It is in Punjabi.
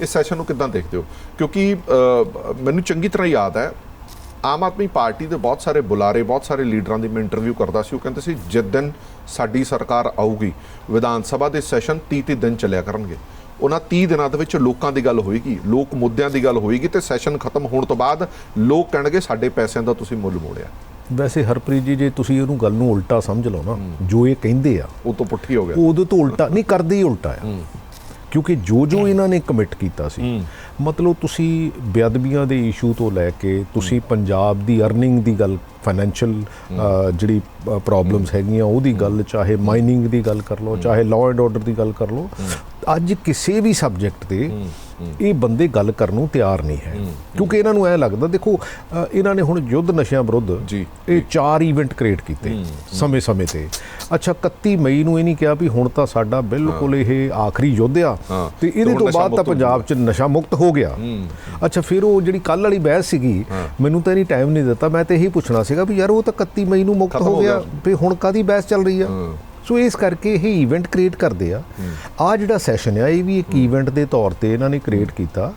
ਇਸ ਸੈਸ਼ਨ ਨੂੰ ਕਿੱਦਾਂ ਦੇਖਦੇ ਹੋ? ਕਿਉਂਕਿ ਮੈਨੂੰ ਚੰਗੀ ਤਰ੍ਹਾਂ ਯਾਦ ਹੈ ਆਮ ਆਦਮੀ ਪਾਰਟੀ ਦੇ ਬਹੁਤ ਸਾਰੇ ਬੁਲਾਰੇ ਬਹੁਤ ਸਾਰੇ ਲੀਡਰਾਂ ਦੀ ਮੈਂ ਇੰਟਰਵਿਊ ਕਰਦਾ ਸੀ ਉਹ ਕਹਿੰਦੇ ਸੀ ਜਿਸ ਦਿਨ ਸਾਡੀ ਸਰਕਾਰ ਆਊਗੀ ਵਿਧਾਨ ਸਭਾ ਦੇ ਸੈਸ਼ਨ 30 30 ਦਿਨ ਚੱਲਿਆ ਕਰਨਗੇ। ਉਹਨਾਂ 30 ਦਿਨਾਂ ਦੇ ਵਿੱਚ ਲੋਕਾਂ ਦੀ ਗੱਲ ਹੋਏਗੀ ਲੋਕ ਮੁੱਦਿਆਂ ਦੀ ਗੱਲ ਹੋਏਗੀ ਤੇ ਸੈਸ਼ਨ ਖਤਮ ਹੋਣ ਤੋਂ ਬਾਅਦ ਲੋਕ ਕਹਿਣਗੇ ਸਾਡੇ ਪੈਸਿਆਂ ਦਾ ਤੁਸੀਂ ਮੁੱਲ ਮੋੜਿਆ। ਵੈਸੇ ਹਰਪ੍ਰੀਤ ਜੀ ਜੇ ਤੁਸੀਂ ਇਹਨੂੰ ਗੱਲ ਨੂੰ ਉਲਟਾ ਸਮਝ ਲਓ ਨਾ ਜੋ ਇਹ ਕਹਿੰਦੇ ਆ ਉਹ ਤੋਂ ਪੁੱਠੀ ਹੋ ਗਿਆ। ਉਹਦੇ ਤੋਂ ਉਲਟਾ ਨਹੀਂ ਕਰਦੇ ਹੀ ਉਲਟਾ ਆ। ਕਿਉਂਕਿ ਜੋ ਜੋ ਇਹਨਾਂ ਨੇ ਕਮਿਟ ਕੀਤਾ ਸੀ ਮਤਲਬ ਤੁਸੀਂ ਬੇਅਦਬੀਆਂ ਦੇ ਇਸ਼ੂ ਤੋਂ ਲੈ ਕੇ ਤੁਸੀਂ ਪੰਜਾਬ ਦੀ ਅਰਨਿੰਗ ਦੀ ਗੱਲ ਫਾਈਨੈਂਸ਼ੀਅਲ ਜਿਹੜੀ ਪ੍ਰੋਬਲਮਸ ਹੈਗੀਆਂ ਉਹਦੀ ਗੱਲ ਚਾਹੇ ਮਾਈਨਿੰਗ ਦੀ ਗੱਲ ਕਰ ਲਓ ਚਾਹੇ ਲਾਅ ਐਂਡ ਆਰਡਰ ਦੀ ਗੱਲ ਕਰ ਲਓ ਅੱਜ ਕਿਸੇ ਵੀ ਸਬਜੈਕਟ ਤੇ ਇਹ ਬੰਦੇ ਗੱਲ ਕਰਨ ਨੂੰ ਤਿਆਰ ਨਹੀਂ ਹੈ। ਕਿਉਂਕਿ ਇਹਨਾਂ ਨੂੰ ਐ ਲੱਗਦਾ ਦੇਖੋ ਇਹਨਾਂ ਨੇ ਹੁਣ ਯੁੱਧ ਨਸ਼ਿਆਂ ਵਿਰੁੱਧ ਇਹ ਚਾਰ ਇਵੈਂਟ ਕ੍ਰੀਏਟ ਕੀਤੇ ਸਮੇਂ-ਸਮੇਂ ਤੇ। ਅੱਛਾ 31 ਮਈ ਨੂੰ ਇਹ ਨਹੀਂ ਕਿਹਾ ਵੀ ਹੁਣ ਤਾਂ ਸਾਡਾ ਬਿਲਕੁਲ ਇਹ ਆਖਰੀ ਯੁੱਧ ਆ ਤੇ ਇਹਦੇ ਤੋਂ ਬਾਅਦ ਤਾਂ ਪੰਜਾਬ 'ਚ ਨਸ਼ਾ ਮੁਕਤ ਹੋ ਗਿਆ। ਅੱਛਾ ਫਿਰ ਉਹ ਜਿਹੜੀ ਕੱਲ ਵਾਲੀ ਬਹਿਸ ਸੀਗੀ ਮੈਨੂੰ ਤਾਂ ਇਹਨੀ ਟਾਈਮ ਨਹੀਂ ਦਿੱਤਾ ਮੈਂ ਤਾਂ ਇਹੀ ਪੁੱਛਣਾ ਸੀਗਾ ਵੀ ਯਾਰ ਉਹ ਤਾਂ 31 ਮਈ ਨੂੰ ਮੁਕਤ ਹੋ ਗਿਆ। ਵੀ ਹੁਣ ਕਾਦੀ ਬਹਿਸ ਚੱਲ ਰਹੀ ਆ? ਸੋ ਇਸ ਕਰਕੇ ਇਹ ਇਵੈਂਟ ਕ੍ਰੀਏਟ ਕਰਦੇ ਆ। ਆ ਜਿਹੜਾ ਸੈਸ਼ਨ ਆ ਇਹ ਵੀ ਇੱਕ ਇਵੈਂਟ ਦੇ ਤੌਰ ਤੇ ਇਹਨਾਂ ਨੇ ਕ੍ਰੀਏਟ ਕੀਤਾ।